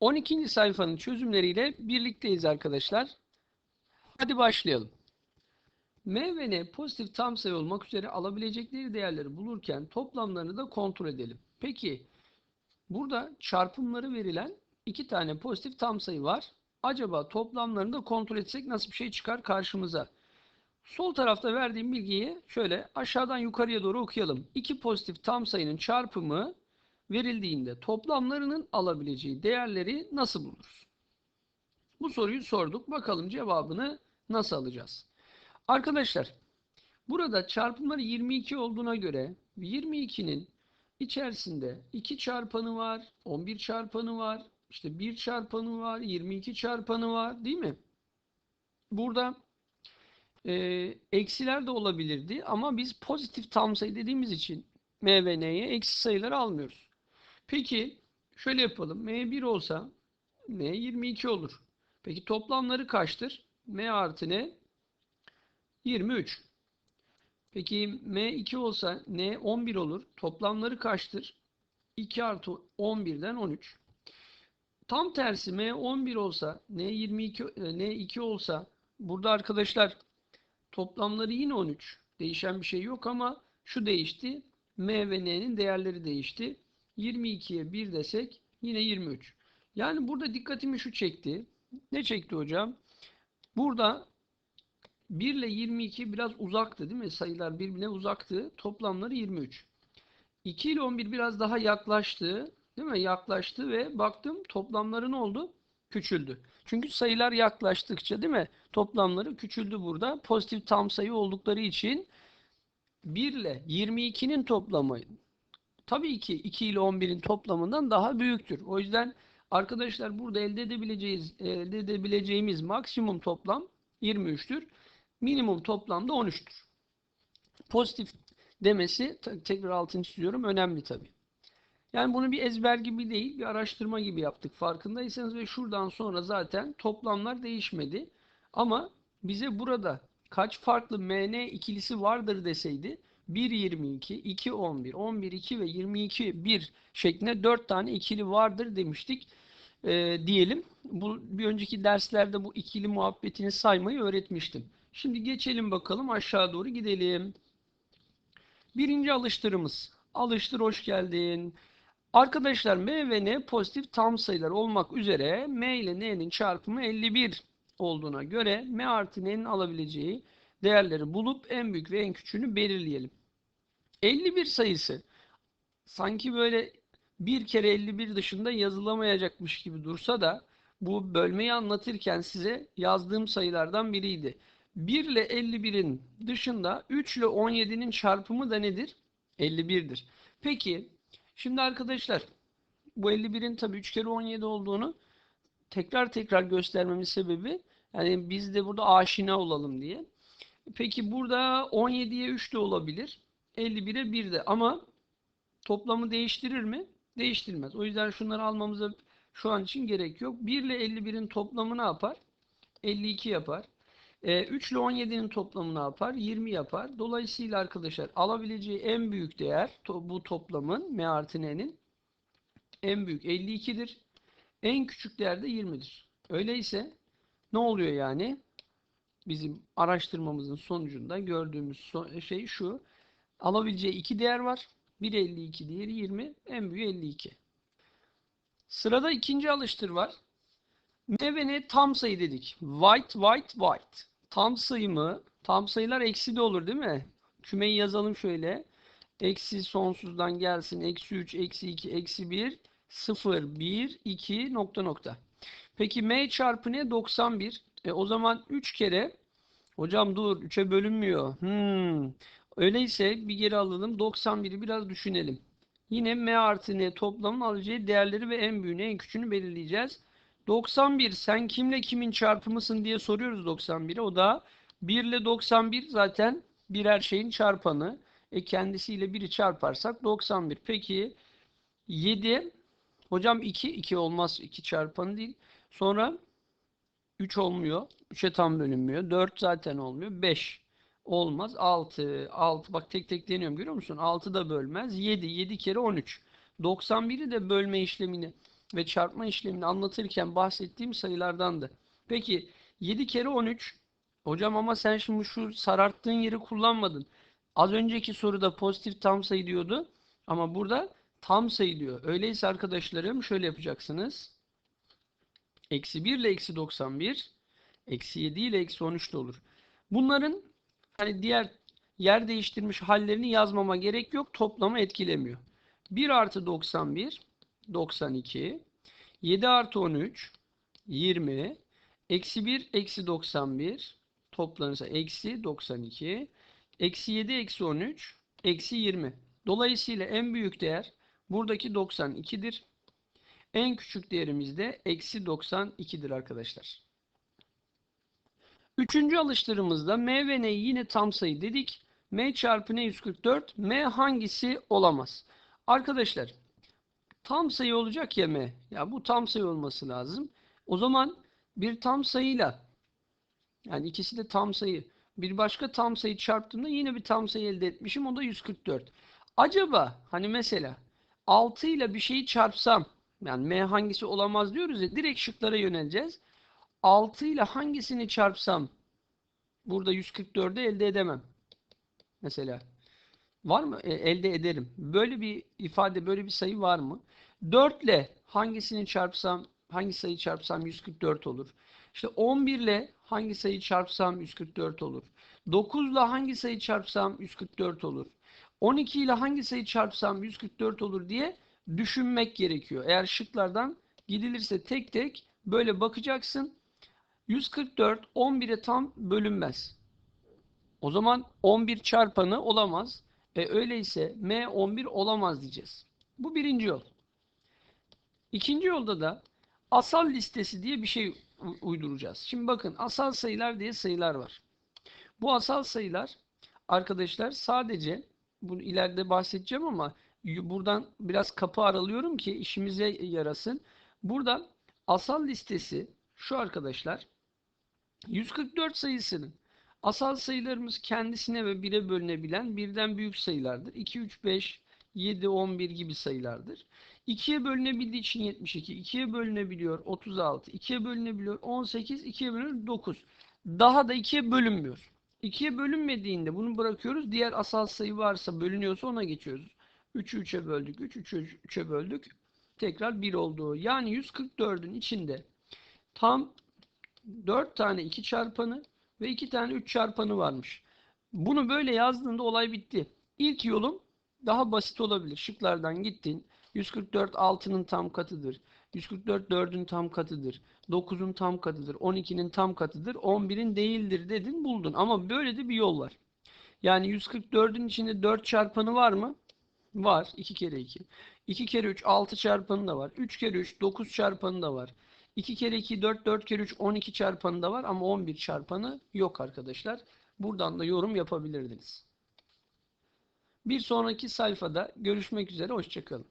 12. sayfanın çözümleriyle birlikteyiz arkadaşlar. Hadi başlayalım. M ve N pozitif tam sayı olmak üzere alabilecekleri değerleri bulurken toplamlarını da kontrol edelim. Peki burada çarpımları verilen iki tane pozitif tam sayı var. Acaba toplamlarını da kontrol etsek nasıl bir şey çıkar karşımıza? Sol tarafta verdiğim bilgiyi şöyle aşağıdan yukarıya doğru okuyalım. İki pozitif tam sayının çarpımı verildiğinde toplamlarının alabileceği değerleri nasıl buluruz? Bu soruyu sorduk. Bakalım cevabını nasıl alacağız? Arkadaşlar burada çarpımları 22 olduğuna göre 22'nin içerisinde 2 çarpanı var, 11 çarpanı var, işte 1 çarpanı var, 22 çarpanı var değil mi? Burada e, eksiler de olabilirdi ama biz pozitif tam sayı dediğimiz için M ve N'ye eksi sayıları almıyoruz. Peki şöyle yapalım. M 1 olsa M 22 olur. Peki toplamları kaçtır? M artı N 23. Peki M 2 olsa N 11 olur. Toplamları kaçtır? 2 artı 11'den 13. Tam tersi M 11 olsa N 22 N 2 olsa burada arkadaşlar toplamları yine 13. Değişen bir şey yok ama şu değişti. M ve N'nin değerleri değişti. 22'ye 1 desek yine 23. Yani burada dikkatimi şu çekti. Ne çekti hocam? Burada 1 ile 22 biraz uzaktı değil mi? Sayılar birbirine uzaktı. Toplamları 23. 2 ile 11 biraz daha yaklaştı. Değil mi? Yaklaştı ve baktım toplamları ne oldu? Küçüldü. Çünkü sayılar yaklaştıkça değil mi? Toplamları küçüldü burada. Pozitif tam sayı oldukları için 1 ile 22'nin toplamı tabii ki 2 ile 11'in toplamından daha büyüktür. O yüzden arkadaşlar burada elde edebileceğiz elde edebileceğimiz maksimum toplam 23'tür. Minimum toplam da 13'tür. Pozitif demesi tekrar altını çiziyorum önemli tabii. Yani bunu bir ezber gibi değil, bir araştırma gibi yaptık farkındaysanız ve şuradan sonra zaten toplamlar değişmedi. Ama bize burada kaç farklı MN ikilisi vardır deseydi 1 22, 2 11, 11 2 ve 22 1 şeklinde 4 tane ikili vardır demiştik e, diyelim. Bu bir önceki derslerde bu ikili muhabbetini saymayı öğretmiştim. Şimdi geçelim bakalım aşağı doğru gidelim. Birinci alıştırımız. Alıştır hoş geldin. Arkadaşlar M ve N pozitif tam sayılar olmak üzere M ile N'nin çarpımı 51 olduğuna göre M artı N'nin alabileceği değerleri bulup en büyük ve en küçüğünü belirleyelim. 51 sayısı sanki böyle bir kere 51 dışında yazılamayacakmış gibi dursa da bu bölmeyi anlatırken size yazdığım sayılardan biriydi. 1 ile 51'in dışında 3 ile 17'nin çarpımı da nedir? 51'dir. Peki şimdi arkadaşlar bu 51'in tabii 3 kere 17 olduğunu tekrar tekrar göstermemin sebebi yani biz de burada aşina olalım diye. Peki burada 17'ye 3 de olabilir. 51'e 1 de ama toplamı değiştirir mi? Değiştirmez. O yüzden şunları almamıza şu an için gerek yok. 1 ile 51'in toplamı ne yapar? 52 yapar. E, 3 ile 17'nin toplamı ne yapar? 20 yapar. Dolayısıyla arkadaşlar alabileceği en büyük değer to bu toplamın M artı N'nin en büyük 52'dir. En küçük değer de 20'dir. Öyleyse ne oluyor yani? Bizim araştırmamızın sonucunda gördüğümüz son şey şu. Alabileceği iki değer var. Biri 52, diğeri 20. En büyüğü 52. Sırada ikinci alıştır var. M ve N tam sayı dedik. White, white, white. Tam sayı mı? Tam sayılar eksi de olur değil mi? Kümeyi yazalım şöyle. Eksi sonsuzdan gelsin. Eksi 3, eksi 2, eksi 1, 0, 1, 2, nokta nokta. Peki M çarpı ne? 91. E, o zaman 3 kere hocam dur 3'e bölünmüyor. Hmm. Öyleyse bir geri alalım. 91'i biraz düşünelim. Yine M artı N toplamın alacağı değerleri ve en büyüğünü en küçüğünü belirleyeceğiz. 91 sen kimle kimin çarpımısın diye soruyoruz 91'e. O da 1 ile 91 zaten birer şeyin çarpanı. E kendisiyle 1'i çarparsak 91. Peki 7 hocam 2 2 olmaz 2 çarpanı değil. Sonra 3 olmuyor. 3'e tam bölünmüyor. 4 zaten olmuyor. 5 olmaz. 6 6 bak tek tek deniyorum görüyor musun? 6 da bölmez. 7 7 kere 13. 91'i de bölme işlemini ve çarpma işlemini anlatırken bahsettiğim sayılardandı. Peki 7 kere 13 hocam ama sen şimdi şu sararttığın yeri kullanmadın. Az önceki soruda pozitif tam sayı diyordu ama burada tam sayı diyor. Öyleyse arkadaşlarım şöyle yapacaksınız. Eksi 1 ile eksi 91 eksi 7 ile eksi 13 de olur. Bunların hani diğer yer değiştirmiş hallerini yazmama gerek yok. Toplama etkilemiyor. 1 artı 91 92 7 artı 13 20 eksi 1 eksi 91 toplanırsa eksi 92 eksi 7 eksi 13 eksi 20. Dolayısıyla en büyük değer buradaki 92'dir. En küçük değerimiz de eksi 92'dir arkadaşlar. Üçüncü alıştırımızda m ve n'yi yine tam sayı dedik. m çarpı n 144. m hangisi olamaz? Arkadaşlar tam sayı olacak ya m. Ya bu tam sayı olması lazım. O zaman bir tam sayıyla yani ikisi de tam sayı. Bir başka tam sayı çarptığımda yine bir tam sayı elde etmişim. O da 144. Acaba hani mesela 6 ile bir şeyi çarpsam yani m hangisi olamaz diyoruz ya direkt şıklara yöneleceğiz. 6 ile hangisini çarpsam burada 144'ü elde edemem. Mesela. Var mı? E, elde ederim. Böyle bir ifade, böyle bir sayı var mı? 4 ile hangisini çarpsam, hangi sayı çarpsam 144 olur. İşte 11 ile hangi sayı çarpsam 144 olur. 9 ile hangi sayı çarpsam 144 olur. 12 ile hangi sayı çarpsam 144 olur diye düşünmek gerekiyor. Eğer şıklardan gidilirse tek tek böyle bakacaksın. 144 11'e tam bölünmez. O zaman 11 çarpanı olamaz. E öyleyse M 11 olamaz diyeceğiz. Bu birinci yol. İkinci yolda da asal listesi diye bir şey uyduracağız. Şimdi bakın asal sayılar diye sayılar var. Bu asal sayılar arkadaşlar sadece bunu ileride bahsedeceğim ama buradan biraz kapı aralıyorum ki işimize yarasın. Burada asal listesi şu arkadaşlar 144 sayısının asal sayılarımız kendisine ve 1'e bölünebilen birden büyük sayılardır. 2, 3, 5, 7, 11 gibi sayılardır. 2'ye bölünebildiği için 72, 2'ye bölünebiliyor 36, 2'ye bölünebiliyor 18, 2'ye bölünür 9. Daha da 2'ye bölünmüyor. 2'ye bölünmediğinde bunu bırakıyoruz. Diğer asal sayı varsa bölünüyorsa ona geçiyoruz. 3'ü 3'e böldük, 3'ü 3'e böldük. Tekrar 1 oldu. Yani 144'ün içinde tam 4 tane 2 çarpanı ve 2 tane 3 çarpanı varmış. Bunu böyle yazdığında olay bitti. İlk yolum daha basit olabilir. Şıklardan gittin. 144 6'nın tam katıdır. 144 4'ün tam katıdır. 9'un tam katıdır. 12'nin tam katıdır. 11'in değildir dedin buldun. Ama böyle de bir yol var. Yani 144'ün içinde 4 çarpanı var mı? Var. 2 kere 2. 2 kere 3 6 çarpanı da var. 3 kere 3 9 çarpanı da var. 2 kere 2 4 4 kere 3 12 çarpanı da var ama 11 çarpanı yok arkadaşlar. Buradan da yorum yapabilirdiniz. Bir sonraki sayfada görüşmek üzere. Hoşçakalın.